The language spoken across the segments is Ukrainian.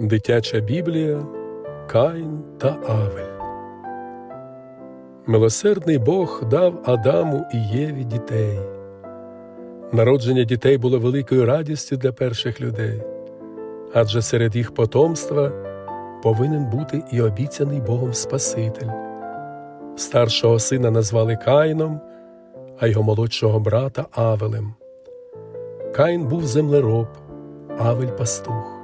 Дитяча Біблія Каїн та Авель. Милосердний Бог дав Адаму і Єві дітей. Народження дітей було великою радістю для перших людей, адже серед їх потомства повинен бути і обіцяний Богом Спаситель. Старшого сина назвали Каїном, а його молодшого брата Авелем. Каїн був землероб, Авель пастух.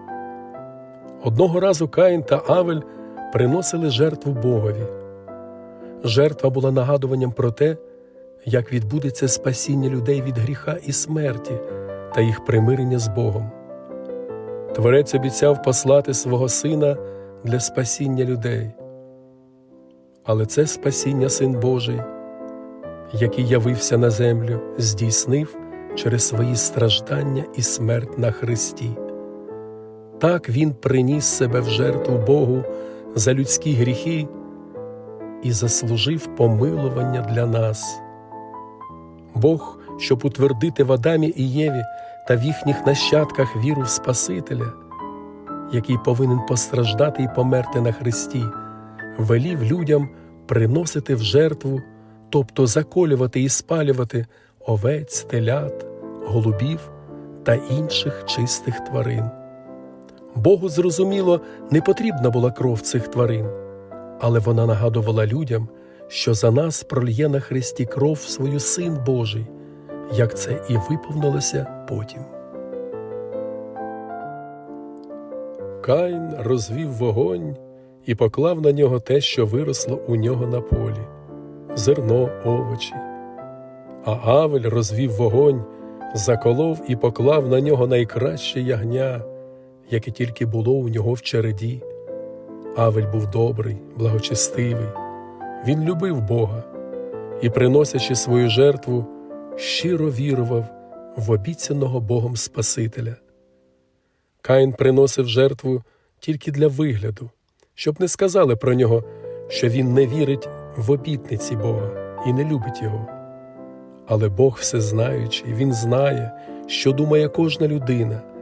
Одного разу Каїн та Авель приносили жертву Богові. Жертва була нагадуванням про те, як відбудеться спасіння людей від гріха і смерті та їх примирення з Богом. Творець обіцяв послати свого сина для спасіння людей. Але це спасіння Син Божий, який явився на землю, здійснив через свої страждання і смерть на Христі. Так Він приніс себе в жертву Богу за людські гріхи і заслужив помилування для нас. Бог, щоб утвердити в Адамі і Єві та в їхніх нащадках віру в Спасителя, який повинен постраждати і померти на Христі, велів людям приносити в жертву, тобто заколювати і спалювати овець, телят, голубів та інших чистих тварин. Богу зрозуміло, не потрібна була кров цих тварин, але вона нагадувала людям, що за нас прольє на Христі кров свою Син Божий, як це і виповнилося потім. Каїн розвів вогонь і поклав на нього те, що виросло у нього на полі зерно, овочі. А Авель розвів вогонь, заколов і поклав на нього найкраще ягня, яке тільки було у нього в череді. Авель був добрий, благочестивий, він любив Бога і, приносячи свою жертву, щиро вірував в обіцяного Богом Спасителя. Каїн приносив жертву тільки для вигляду, щоб не сказали про нього, що він не вірить в обітниці Бога і не любить його. Але Бог всезнаючий, Він знає, що думає кожна людина.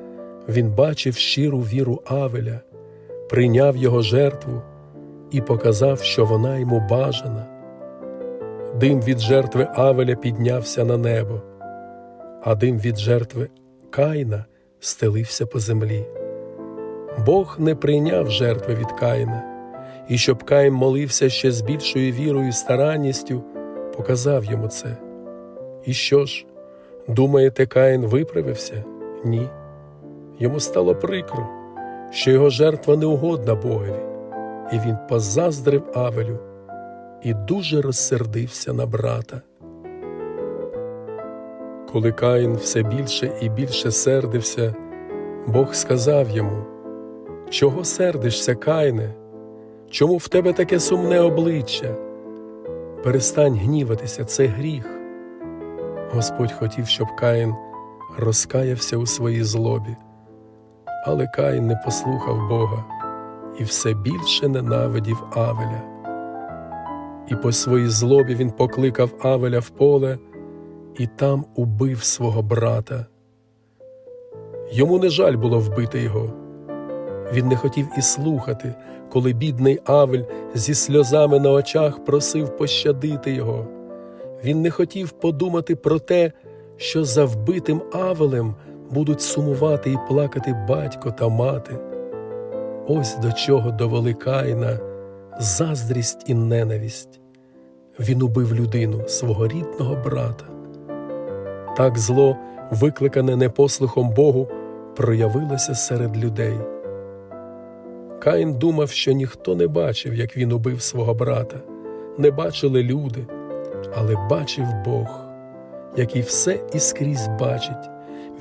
Він бачив щиру віру Авеля, прийняв його жертву і показав, що вона йому бажана. Дим від жертви Авеля піднявся на небо, а дим від жертви Каїна стелився по землі. Бог не прийняв жертви від Каїна, і щоб Каїн молився ще з більшою вірою і старанністю, показав йому це. І що ж, думаєте, Каїн виправився? Ні. Йому стало прикро, що його жертва не угодна Богові, і він позаздрив Авелю і дуже розсердився на брата. Коли Каїн все більше і більше сердився, Бог сказав йому: Чого сердишся, Каїне? Чому в тебе таке сумне обличчя? Перестань гніватися, це гріх. Господь хотів, щоб Каїн розкаявся у своїй злобі, але Каїн не послухав Бога і все більше ненавидів Авеля. І по своїй злобі він покликав Авеля в поле і там убив свого брата. Йому не жаль було вбити його. Він не хотів і слухати, коли бідний Авель зі сльозами на очах просив пощадити його. Він не хотів подумати про те, що за вбитим Авелем будуть сумувати і плакати батько та мати. Ось до чого довели Каїна заздрість і ненависть. Він убив людину, свого рідного брата. Так зло, викликане непослухом Богу, проявилося серед людей. Каїн думав, що ніхто не бачив, як він убив свого брата, не бачили люди, але бачив Бог, який все і скрізь бачить,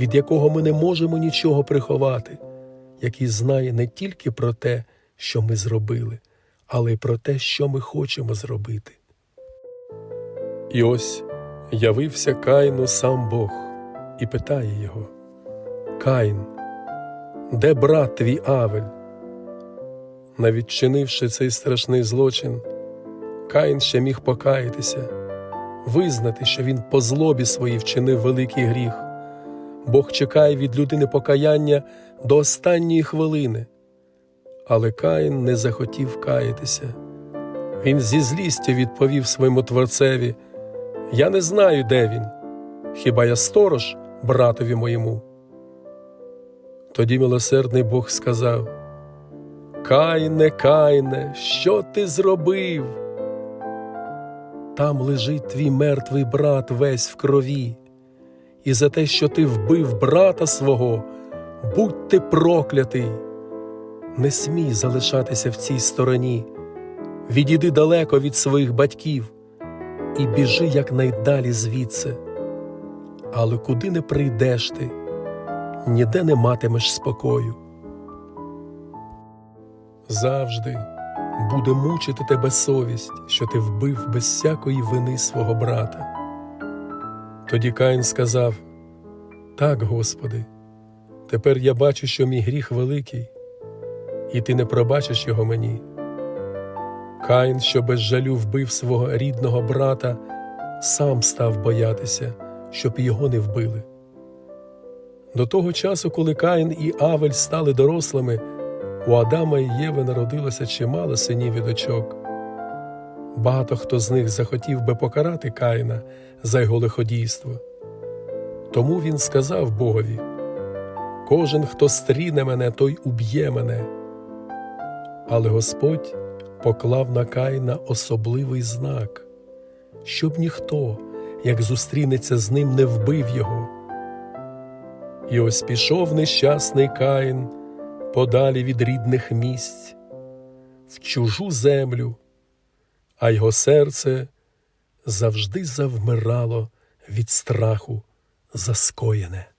від якого ми не можемо нічого приховати, який знає не тільки про те, що ми зробили, але й про те, що ми хочемо зробити. І ось явився Каїну сам Бог і питає його: Каїн, де брат твій Авель? Навіть чинивши цей страшний злочин, Каїн ще міг покаятися, визнати, що він по злобі своїй вчинив великий гріх. Бог чекає від людини покаяння до останньої хвилини, Але Каїн не захотів каятися. Він зі злістю відповів своєму творцеві: Я не знаю, де він. Хіба я сторож братові моєму? Тоді милосердний Бог сказав: Кайне, кайне, що ти зробив? Там лежить твій мертвий брат весь в крові, і за те, що ти вбив брата свого, будь ти проклятий. Не смій залишатися в цій стороні, відійди далеко від своїх батьків і біжи якнайдалі звідси. Але куди не прийдеш ти, ніде не матимеш спокою. Завжди буде мучити тебе совість, що ти вбив без всякої вини свого брата. Тоді Каїн сказав: Так, Господи, тепер я бачу, що мій гріх великий, і ти не пробачиш його мені. Каїн, що без жалю вбив свого рідного брата, сам став боятися, щоб його не вбили. До того часу, коли Каїн і Авель стали дорослими, у Адама і Єви народилося чимало синів і дочок. Багато хто з них захотів би покарати Каїна за його лиходійство. Тому він сказав Богові: Кожен, хто стріне мене, той уб'є мене. Але Господь поклав на Каїна особливий знак, щоб ніхто, як зустрінеться з ним, не вбив його. І ось пішов нещасний Каїн подалі від рідних місць, в чужу землю, а його серце завжди завмирало від страху за скоєне.